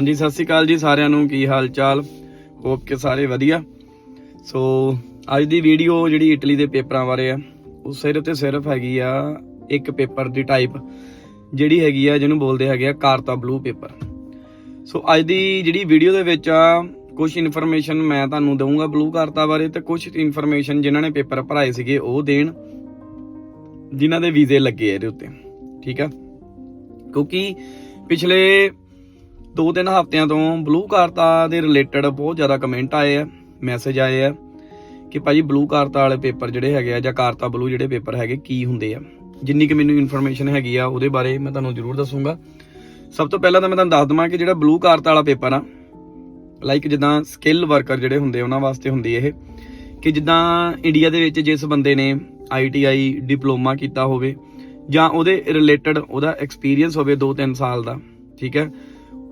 ਹਾਂਜੀ, ਸਤਿ ਸ਼੍ਰੀ ਅਕਾਲ ਜੀ ਸਾਰਿਆਂ ਨੂੰ, ਕੀ ਹਾਲ ਚਾਲ ਹੋਪ ਕਿ ਸਾਰੇ ਵਧੀਆ। ਸੋ ਅੱਜ ਦੀ ਵੀਡੀਓ ਜਿਹੜੀ ਇਟਲੀ ਦੇ ਪੇਪਰਾਂ ਬਾਰੇ ਆ, ਉਹ ਸਿਰਫ ਤੇ ਸਿਰਫ ਹੈਗੀ ਆ ਇੱਕ ਪੇਪਰ ਦੀ ਟਾਈਪ ਜਿਹੜੀ ਹੈਗੀ ਆ, ਜਿਹਨੂੰ ਬੋਲਦੇ ਹੈਗੇ ਆ ਕਾਰਤਾ ਬਲੂ ਪੇਪਰ ਸੋ ਅੱਜ ਦੀ ਜਿਹੜੀ ਵੀਡੀਓ ਦੇ ਵਿੱਚ ਆ ਕੁਝ ਇਨਫੋਰਮੇਸ਼ਨ ਮੈਂ ਤੁਹਾਨੂੰ ਦਊਂਗਾ ਬਲੂ ਕਾਰਤਾ ਬਾਰੇ ਤੇ ਕੁਝ ਇਨਫੋਰਮੇਸ਼ਨ ਜਿਨ੍ਹਾਂ ਨੇ ਪੇਪਰ ਭਰਾਏ ਸੀਗੇ, ਉਹ ਦੇਣ, ਜਿਨ੍ਹਾਂ ਦੇ ਵੀਜ਼ੇ ਲੱਗੇ ਆ ਇਹਦੇ ਉੱਤੇ। ਠੀਕ ਆ? ਕਿਉਂਕਿ ਪਿਛਲੇ ਦੋ ਤਿੰਨ ਹਫ਼ਤਿਆਂ ਤੋਂ ਬਲੂ ਕਾਰਤਾ ਦੇ ਰਿਲੇਟਡ ਬਹੁਤ ਜ਼ਿਆਦਾ ਕਮੈਂਟ ਆਏ ਆ ਮੈਸੇਜ ਆਏ ਆ ਕਿ ਭਾਜੀ ਬਲੂ ਕਾਰਤਾ ਵਾਲੇ ਪੇਪਰ ਜਿਹੜੇ ਹੈਗੇ ਆ ਜਾਂ ਕਾਰਤਾ ਬਲੂ ਜਿਹੜੇ ਪੇਪਰ ਹੈਗੇ ਕੀ ਹੁੰਦੇ ਆ। ਜਿੰਨੀ ਕਿ ਮੈਨੂੰ ਇਨਫੋਰਮੇਸ਼ਨ ਹੈਗੀ ਆ ਉਹਦੇ ਬਾਰੇ ਮੈਂ ਤੁਹਾਨੂੰ ਜ਼ਰੂਰ ਦੱਸੂਗਾ। ਸਭ ਤੋਂ ਪਹਿਲਾਂ ਤਾਂ ਮੈਂ ਤੁਹਾਨੂੰ ਦੱਸ ਦਵਾਂ ਕਿ ਜਿਹੜਾ ਬਲੂ ਕਾਰਤਾ ਵਾਲਾ ਪੇਪਰ ਆ ਲਾਈਕ ਜਿੱਦਾਂ ਸਕਿੱਲ ਵਰਕਰ ਜਿਹੜੇ ਹੁੰਦੇ ਉਹਨਾਂ ਵਾਸਤੇ ਹੁੰਦੀ ਇਹ, ਕਿ ਜਿੱਦਾਂ ਇੰਡੀਆ ਦੇ ਵਿੱਚ ਜਿਸ ਬੰਦੇ ਨੇ ਆਈਟੀਆਈ ਡਿਪਲੋਮਾ ਕੀਤਾ ਹੋਵੇ ਜਾਂ ਉਹਦੇ ਰਿਲੇਟਡ ਉਹਦਾ ਐਕਸਪੀਰੀਅੰਸ ਹੋਵੇ 2-3 ਸਾਲ ਦਾ, ਠੀਕ ਹੈ?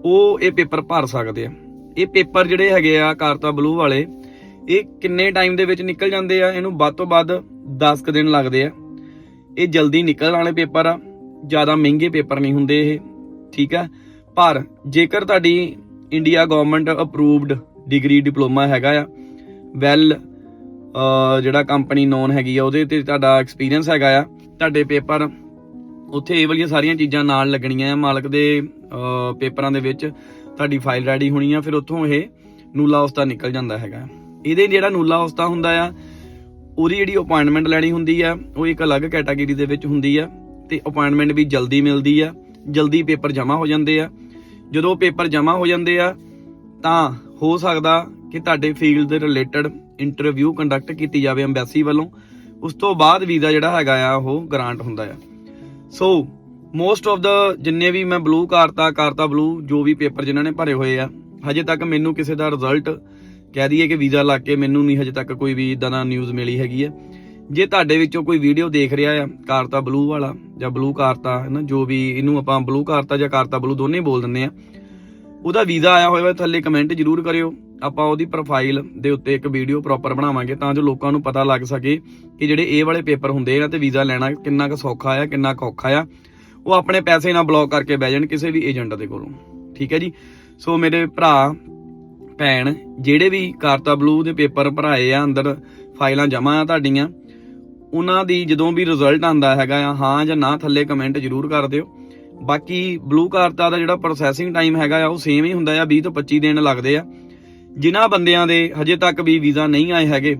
ਉਹ ਇਹ ਪੇਪਰ ਭਰ ਸਕਦੇ ਆ। ਇਹ ਪੇਪਰ ਜਿਹੜੇ ਹੈਗੇ ਆ ਕਾਰਤਾ ਬਲੂ ਵਾਲੇ, ਇਹ ਕਿੰਨੇ ਟਾਈਮ ਦੇ ਵਿੱਚ ਨਿਕਲ ਜਾਂਦੇ ਆ? ਇਹਨੂੰ ਵੱਧ ਤੋਂ ਵੱਧ 10 ਕੁ ਦਿਨ ਲੱਗਦੇ ਆ। ਇਹ ਜਲਦੀ ਨਿਕਲਣ ਵਾਲੇ ਪੇਪਰ ਆ, ਜ਼ਿਆਦਾ ਮਹਿੰਗੇ ਪੇਪਰ ਨਹੀਂ ਹੁੰਦੇ ਇਹ, ਠੀਕ ਆ? ਪਰ ਜੇਕਰ ਤੁਹਾਡੀ India government approved degree diploma ਹੈਗਾ ਆ ਵੈਲ ਜਿਹੜਾ ਕੰਪਨੀ ਨੋਨ ਹੈਗੀ ਆ, ਉਹਦੇ ਤੇ ਤੁਹਾਡਾ ਐਕਸਪੀਰੀਅੰਸ ਹੈਗਾ ਆ, ਤੁਹਾਡੇ ਪੇਪਰ ਉੱਥੇ ਇਹ ਵਾਲੀਆਂ ਸਾਰੀਆਂ ਚੀਜ਼ਾਂ ਨਾਲ ਲੱਗਣੀਆਂ ਆ। ਮਾਲਕ ਦੇ ਪੇਪਰਾਂ ਦੇ ਵਿੱਚ ਤੁਹਾਡੀ ਫਾਈਲ ਰੈਡੀ ਹੋਣੀ ਆ, ਫਿਰ ਉੱਥੋਂ ਇਹ ਨੂਲਾ ਉਸਤਾ ਨਿਕਲ ਜਾਂਦਾ ਹੈਗਾ। ਇਹਦੇ ਜਿਹੜਾ ਨੂਲਾ ਉਸਤਾ ਹੁੰਦਾ ਆ, ਉਹਦੀ ਜਿਹੜੀ ਅਪਾਇੰਟਮੈਂਟ ਲੈਣੀ ਹੁੰਦੀ ਆ, ਉਹ ਇੱਕ ਅਲੱਗ ਕੈਟਾਗਰੀ ਦੇ ਵਿੱਚ ਹੁੰਦੀ ਆ ਤੇ ਅਪਾਇੰਟਮੈਂਟ ਵੀ ਜਲਦੀ ਮਿਲਦੀ ਆ। ਜਲਦੀ ਪੇਪਰ ਜਮ੍ਹਾਂ ਹੋ ਜਾਂਦੇ ਆ। ਜਦੋਂ ਪੇਪਰ ਜਮ੍ਹਾਂ ਹੋ ਜਾਂਦੇ ਆ, ਤਾਂ ਹੋ ਸਕਦਾ ਕਿ ਤੁਹਾਡੇ ਫੀਲਡ ਦੇ ਰਿਲੇਟਡ ਇੰਟਰਵਿਊ ਕੰਡਕਟ ਕੀਤੀ ਜਾਵੇ ਐਮਬੈਸੀ ਵੱਲੋਂ। ਉਸ ਤੋਂ ਬਾਅਦ ਵੀਜ਼ਾ ਜਿਹੜਾ ਹੈਗਾ ਆ, ਉਹ ਗ੍ਰਾਂਟ ਹੁੰਦਾ ਆ। ਸੋ ਮੋਸਟ ਆਫ ਦਾ ਜਿੰਨੇ ਵੀ ਮੈਂ ਬਲੂ ਕਾਰਤਾ ਕਾਰਤਾ ਬਲੂ ਜੋ ਵੀ ਪੇਪਰ ਜਿਨ੍ਹਾਂ ਨੇ ਭਰੇ ਹੋਏ ਆ, ਹਜੇ ਤੱਕ ਮੈਨੂੰ ਕਿਸੇ ਦਾ ਰਿਜ਼ਲਟ ਕਹਿ ਦਈਏ ਕਿ ਵੀਜ਼ਾ ਲੱਗ ਕੇ ਮੈਨੂੰ ਨਹੀਂ ਹਜੇ ਤੱਕ ਕੋਈ ਵੀ ਇਦਾਂ ਦਾ ਨਿਊਜ਼ ਮਿਲੀ ਹੈਗੀ ਹੈ ਜੇ ਤੁਹਾਡੇ ਵਿੱਚੋਂ ਕੋਈ ਵੀਡੀਓ ਦੇਖ ਰਿਹਾ ਆ ਕਾਰਤਾ ਬਲੂ ਵਾਲਾ ਜਾਂ ਬਲੂ ਕਾਰਤਾ ਹੈ ਨਾ ਜੋ ਵੀ ਇਹਨੂੰ ਆਪਾਂ ਬਲੂ ਕਾਰਤਾ ਜਾਂ ਕਾਰਤਾ ਬਲੂ ਦੋਨੇ ਬੋਲ ਦਿੰਦੇ ਆ ਉਹਦਾ ਵੀਜ਼ਾ ਆਇਆ ਹੋਇਆ ਥੱਲੇ ਕਮੈਂਟ ਜ਼ਰੂਰ ਕਰਿਓ। ਆਪਾਂ ਉਹਦੀ ਪ੍ਰੋਫਾਈਲ ਦੇ ਉੱਤੇ ਇੱਕ ਵੀਡੀਓ ਪ੍ਰੋਪਰ ਬਣਾਵਾਂਗੇ ਤਾਂ ਜੋ ਲੋਕਾਂ ਨੂੰ ਪਤਾ ਲੱਗ ਸਕੇ ਕਿ ਜਿਹੜੇ ਇਹ ਵਾਲੇ ਪੇਪਰ ਹੁੰਦੇ ਇਹਨਾਂ ਤੇ ਵੀਜ਼ਾ ਲੈਣਾ ਕਿੰਨਾ ਕੁ ਸੌਖਾ ਆ, ਕਿੰਨਾ ਕੁ ਔਖਾ ਆ। ਉਹ ਆਪਣੇ ਪੈਸੇ ਨਾਲ ਬਲੌਕ ਕਰਕੇ ਬਹਿ ਜਾਣ ਕਿਸੇ ਵੀ ਏਜੰਟ ਦੇ ਕੋਲੋਂ। ਠੀਕ ਹੈ ਜੀ? ਸੋ ਮੇਰੇ ਭਰਾ, ਭੈਣ, ਜਿਹੜੇ ਵੀ ਕਾਰਤਾ ਬਲੂ ਦੇ ਪੇਪਰ ਭਰਾਏ ਆ, ਅੰਦਰ ਫਾਈਲਾਂ ਜਮ੍ਹਾਂ ਆ ਤੁਹਾਡੀਆਂ, ਉਹਨਾਂ ਦੀ ਜਦੋਂ ਵੀ ਰਿਜ਼ਲਟ ਆਂਦਾ ਹੈਗਾ ਆ, ਹਾਂ ਜਾਂ ਨਾ ਥੱਲੇ ਕਮੈਂਟ ਜ਼ਰੂਰ ਕਰ ਦਿਓ। ਬਾਕੀ ਬਲੂ ਕਾਰਤਾ ਦਾ ਜਿਹੜਾ ਪ੍ਰੋਸੈਸਿੰਗ ਟਾਈਮ ਹੈਗਾ ਆ, ਉਹ ਸੇਮ ਹੀ ਹੁੰਦਾ ਆ 20 ਤੋਂ 25 ਦਿਨ ਲੱਗਦੇ ਆ। ਜਿਨ੍ਹਾਂ ਬੰਦਿਆਂ ਦੇ ਹਜੇ ਤੱਕ ਵੀ ਵੀਜ਼ਾ ਨਹੀਂ ਆਏ ਹੈਗੇ,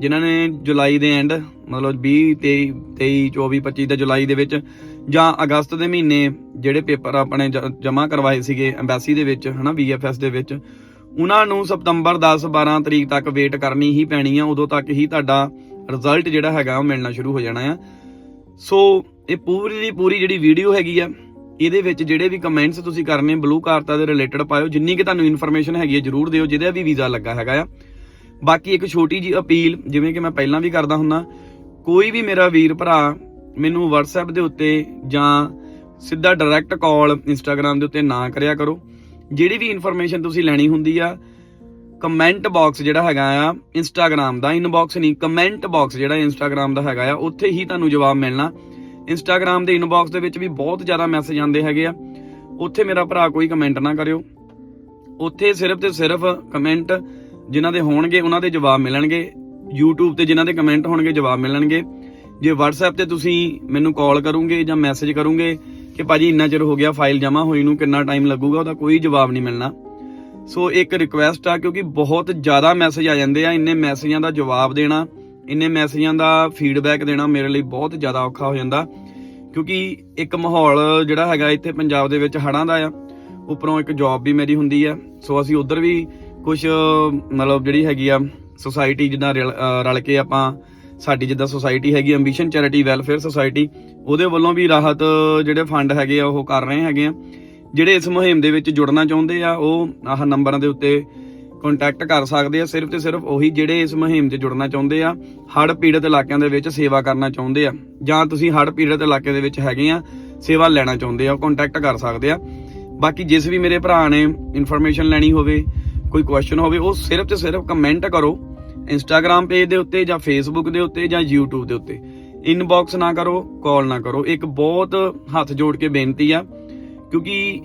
ਜਿਨ੍ਹਾਂ ਨੇ ਜੁਲਾਈ ਦੇ ਐਂਡ ਮਤਲਬ 20 23 23 24 25 ਦੇ ਜੁਲਾਈ ਦੇ ਵਿੱਚ ਜਾਂ ਅਗਸਤ ਦੇ ਮਹੀਨੇ ਜਿਹੜੇ ਪੇਪਰ ਆਪਣੇ ਜਮ੍ਹਾਂ ਕਰਵਾਏ ਸੀਗੇ ਐਮਬੈਸੀ ਦੇ ਵਿੱਚ, ਹਨਾ ਵੀਐਫਐਸ ਦੇ ਵਿੱਚ, ਉਹਨਾਂ ਨੂੰ ਸਤੰਬਰ 10 12 ਤਰੀਕ ਤੱਕ ਵੇਟ ਕਰਨੀ ਹੀ ਪੈਣੀ ਆ, ਉਦੋਂ ਤੱਕ ਹੀ ਤੁਹਾਡਾ ਰਿਜ਼ਲਟ ਜਿਹੜਾ ਹੈਗਾ ਉਹ ਮਿਲਣਾ ਸ਼ੁਰੂ ਹੋ ਜਾਣਾ ਆ। ਸੋ ਇਹ ਪੂਰੀ ਦੀ ਪੂਰੀ ਜਿਹੜੀ ਵੀਡੀਓ ਹੈਗੀ ਆ ਇਹਦੇ ਵਿੱਚ ਜਿਹੜੇ ਵੀ ਕਮੈਂਟਸ ਤੁਸੀਂ ਕਰਨੇ ਬਲੂ ਕਾਰਤਾ ਦੇ ਰਿਲੇਟਡ ਪਾਇਓ, ਜਿੰਨੀ ਕਿ ਤੁਹਾਨੂੰ ਇਨਫੋਰਮੇਸ਼ਨ ਹੈਗੀ ਹੈ ਜਰੂਰ ਦਿਓ, ਜਿਹਦਾ ਵੀ ਵੀਜ਼ਾ ਲੱਗਾ ਹੈਗਾ ਆ। ਬਾਕੀ ਇੱਕ ਛੋਟੀ ਜੀ ਅਪੀਲ ਜਿਵੇਂ ਕਿ ਮੈਂ ਪਹਿਲਾਂ ਵੀ ਕਰਦਾ ਹੁੰਦਾ, ਕੋਈ ਵੀ ਮੇਰਾ ਵੀਰ ਭਰਾ ਮੈਨੂੰ WhatsApp ਦੇ ਉੱਤੇ ਜਾਂ ਸਿੱਧਾ ਡਾਇਰੈਕਟ ਕਾਲ Instagram ਦੇ ਉੱਤੇ ਨਾ ਕਰਿਆ ਕਰੋ। ਜਿਹੜੀ ਵੀ ਇਨਫੋਰਮੇਸ਼ਨ ਤੁਸੀਂ ਲੈਣੀ ਹੁੰਦੀ ਆ ਕਮੈਂਟ ਬਾਕਸ ਜਿਹੜਾ ਹੈਗਾ ਆ, Instagram ਦਾ ਇਨਬਾਕਸ ਨਹੀਂ ਕਮੈਂਟ ਬਾਕਸ ਜਿਹੜਾ Instagram ਦਾ ਹੈਗਾ ਆ, ਉੱਥੇ ਹੀ ਤੁਹਾਨੂੰ ਜਵਾਬ ਮਿਲਣਾ। Instagram ਦੇ ਇਨਬਾਕਸ ਦੇ ਵਿੱਚ ਵੀ ਬਹੁਤ ਜ਼ਿਆਦਾ ਮੈਸੇਜ ਆਉਂਦੇ ਹੈਗੇ ਆ। ਉੱਥੇ ਮੇਰਾ ਭਰਾ ਕੋਈ ਕਮੈਂਟ ਨਾ ਕਰਿਓ। ਉੱਥੇ ਸਿਰਫ ਤੇ ਸਿਰਫ ਕਮੈਂਟ ਜਿਨ੍ਹਾਂ ਦੇ ਹੋਣਗੇ, ਉਹਨਾਂ ਦੇ ਜਵਾਬ ਮਿਲਣਗੇ। YouTube ਤੇ ਜਿਨ੍ਹਾਂ ਦੇ ਕਮੈਂਟ ਹੋਣਗੇ, ਜਵਾਬ ਮਿਲਣਗੇ। ਜੇ WhatsApp ਤੇ ਤੁਸੀਂ ਮੈਨੂੰ ਕਾਲ ਕਰੋਗੇ ਜਾਂ ਮੈਸੇਜ ਕਰੋਗੇ ਕਿ ਭਾਜੀ ਇੰਨਾ ਚਿਰ ਹੋ ਗਿਆ ਫਾਈਲ ਜਮ੍ਹਾਂ ਹੋਈ ਨੂੰ, ਕਿੰਨਾ ਟਾਈਮ ਲੱਗੂਗਾ, ਉਹਦਾ ਕੋਈ ਜਵਾਬ ਨਹੀਂ ਮਿਲਣਾ। ਸੋ ਇੱਕ ਰਿਕੁਐਸਟ ਆ, ਕਿਉਂਕਿ ਬਹੁਤ ਜ਼ਿਆਦਾ ਮੈਸੇਜ ਆ ਜਾਂਦੇ ਆ, ਇੰਨੇ ਮੈਸੇਜਾਂ ਦਾ ਜਵਾਬ ਦੇਣਾ। ਇੰਨੇ ਮੈਸੇਜਾਂ ਦਾ ਫੀਡਬੈਕ ਦੇਣਾ ਮੇਰੇ ਲਈ ਬਹੁਤ ਜ਼ਿਆਦਾ ਔਖਾ ਹੋ ਜਾਂਦਾ। ਕਿਉਂਕਿ ਇੱਕ ਮਾਹੌਲ ਜਿਹੜਾ ਹੈਗਾ ਇੱਥੇ ਪੰਜਾਬ ਦੇ ਵਿੱਚ ਹੜਾਂ ਦਾ ਆ, ਉੱਪਰੋਂ ਇੱਕ ਜੌਬ ਵੀ ਮੇਰੀ ਹੁੰਦੀ ਆ। ਸੋ ਅਸੀਂ ਉਧਰ ਵੀ ਕੁਝ ਮਤਲਬ ਜਿਹੜੀ ਹੈਗੀ ਆ ਸੁਸਾਇਟੀ ਜਿੱਦਾਂ ਰਲ ਰਲ ਕੇ ਆਪਾਂ ਸਾਡੀ ਜਿੱਦਾਂ ਸੁਸਾਇਟੀ ਹੈਗੀ ਐਂਬੀਸ਼ਨ ਚੈਰਿਟੀ ਵੈਲਫੇਅਰ ਸੁਸਾਇਟੀ ਉਹਦੇ ਵੱਲੋਂ ਵੀ ਰਾਹਤ ਜਿਹੜੇ ਫੰਡ ਹੈਗੇ ਆ, ਉਹ ਕਰ ਰਹੇ ਹੈਗੇ ਆ। ਜਿਹੜੇ ਇਸ ਮੁਹਿੰਮ ਦੇ ਵਿੱਚ ਜੁੜਨਾ ਚਾਹੁੰਦੇ ਆ, ਉਹ ਆਹ ਨੰਬਰਾਂ ਦੇ ਉੱਤੇ ਕੰਟੈਕਟ ਕਰ ਸਕਦੇ ਆ, ਸਿਰਫ ਤੇ ਸਿਰਫ ਉਹੀ ਜਿਹੜੇ ਇਸ ਮੁਹਿੰਮ 'ਚ ਜੁੜਨਾ ਚਾਹੁੰਦੇ ਆ, ਹੜ੍ਹ ਪੀੜਤ ਇਲਾਕਿਆਂ ਦੇ ਵਿੱਚ ਸੇਵਾ ਕਰਨਾ ਚਾਹੁੰਦੇ ਆ, ਜਾਂ ਤੁਸੀਂ ਹੜ੍ਹ ਪੀੜਤ ਇਲਾਕੇ ਦੇ ਵਿੱਚ ਹੈਗੇ ਆ, ਸੇਵਾ ਲੈਣਾ ਚਾਹੁੰਦੇ ਆ, ਉਹ ਕੰਟੈਕਟ ਕਰ ਸਕਦੇ ਆ। ਬਾਕੀ ਜਿਸ ਵੀ ਮੇਰੇ ਭਰਾ ਨੇ ਇਨਫੋਰਮੇਸ਼ਨ ਲੈਣੀ ਹੋਵੇ, ਕੋਈ ਕੁਐਸਚਨ ਹੋਵੇ, ਉਹ ਸਿਰਫ ਤੇ ਸਿਰਫ ਕਮੈਂਟ ਕਰੋ ਇੰਸਟਾਗ੍ਰam ਪੇਜ ਦੇ ਉੱਤੇ ਜਾਂ ਫੇਸਬੁੱਕ ਦੇ ਉੱਤੇ ਜਾਂ YouTube ਦੇ ਉੱਤੇ। ਇਨਬਾਕਸ ਨਾ ਕਰੋ ਕਾਲ ਨਾ ਕਰੋ। ਇੱਕ ਬਹੁਤ ਹੱਥ ਜੋੜ ਕੇ ਬੇਨਤੀ ਆ, ਕਿਉਂਕਿ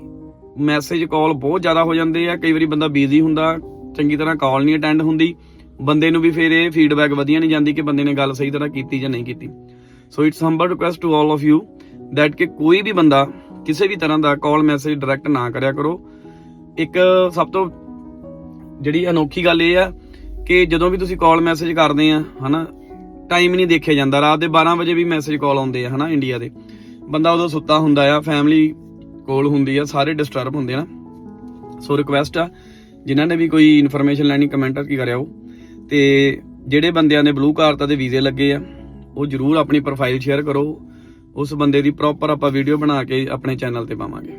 ਮੈਸੇਜ ਕਾਲ ਬਹੁਤ ਜ਼ਿਆਦਾ ਹੋ ਜਾਂਦੇ ਆ, ਕਈ ਵਾਰੀ ਬੰਦਾ ਬਿਜ਼ੀ ਹੁੰਦਾ ਚੰਗੀ ਤਰ੍ਹਾਂ ਕਾਲ ਨਹੀਂ ਅਟੈਂਡ ਹੁੰਦੀ, ਬੰਦੇ ਨੂੰ ਵੀ ਫਿਰ ਇਹ ਫੀਡਬੈਕ ਵਧੀਆ ਨਹੀਂ ਜਾਂਦੀ ਕਿ ਬੰਦੇ ਨੇ ਗੱਲ ਸਹੀ ਤਰ੍ਹਾਂ ਕੀਤੀ ਜਾਂ ਨਹੀਂ ਕੀਤੀ। So it's humble request to all of you that ਕਿ ਕੋਈ ਵੀ ਬੰਦਾ ਕਿਸੇ ਵੀ ਤਰ੍ਹਾਂ ਦਾ ਕਾਲ ਮੈਸੇਜ ਡਾਇਰੈਕਟ ਨਾ ਕਰਿਆ ਕਰੋ। ਇੱਕ ਸਭ ਤੋਂ ਜਿਹੜੀ ਅਨੋਖੀ ਗੱਲ ਇਹ ਆ ਕਿ ਜਦੋਂ ਵੀ ਤੁਸੀਂ ਕਾਲ ਮੈਸੇਜ ਕਰਦੇ ਆ, ਹਨਾ ਟਾਈਮ ਨਹੀਂ ਦੇਖਿਆ ਜਾਂਦਾ। ਰਾਤ ਦੇ 12 ਵਜੇ ਵੀ ਮੈਸੇਜ ਕਾਲ ਆਉਂਦੇ ਆ, ਹਨਾ ਇੰਡੀਆ ਦੇ। ਬੰਦਾ ਉਦੋਂ ਸੁੱਤਾ ਹੁੰਦਾ ਆ ਫੈਮਿਲੀ ਕੋਲ ਹੁੰਦੀ ਆ, ਸਾਰੇ ਡਿਸਟਰਬ ਹੁੰਦੇ ਆ ਨਾ। ਸੋ ਰਿਕੁਐਸਟ ਆ ਜਿਨ੍ਹਾਂ ਨੇ ਵੀ ਕੋਈ ਇਨਫੋਰਮੇਸ਼ਨ ਲੈਣੀ ਕਮੈਂਟ ਕੀ ਕਰਿਆ ਉਹ? ਤੇ ਜਿਹੜੇ ਬੰਦਿਆਂ ਦੇ ਬਲੂ ਕਾਰਤਾ ਦੇ ਵੀਜ਼ੇ ਲੱਗੇ ਆ, ਉਹ ਜਰੂਰ ਆਪਣੀ ਪ੍ਰੋਫਾਈਲ ਸ਼ੇਅਰ ਕਰੋ। ਉਸ ਬੰਦੇ ਦੀ ਪ੍ਰੋਪਰ ਆਪਾਂ ਵੀਡੀਓ ਬਣਾ ਕੇ ਆਪਣੇ ਚੈਨਲ ਤੇ ਪਾਵਾਂਗੇ।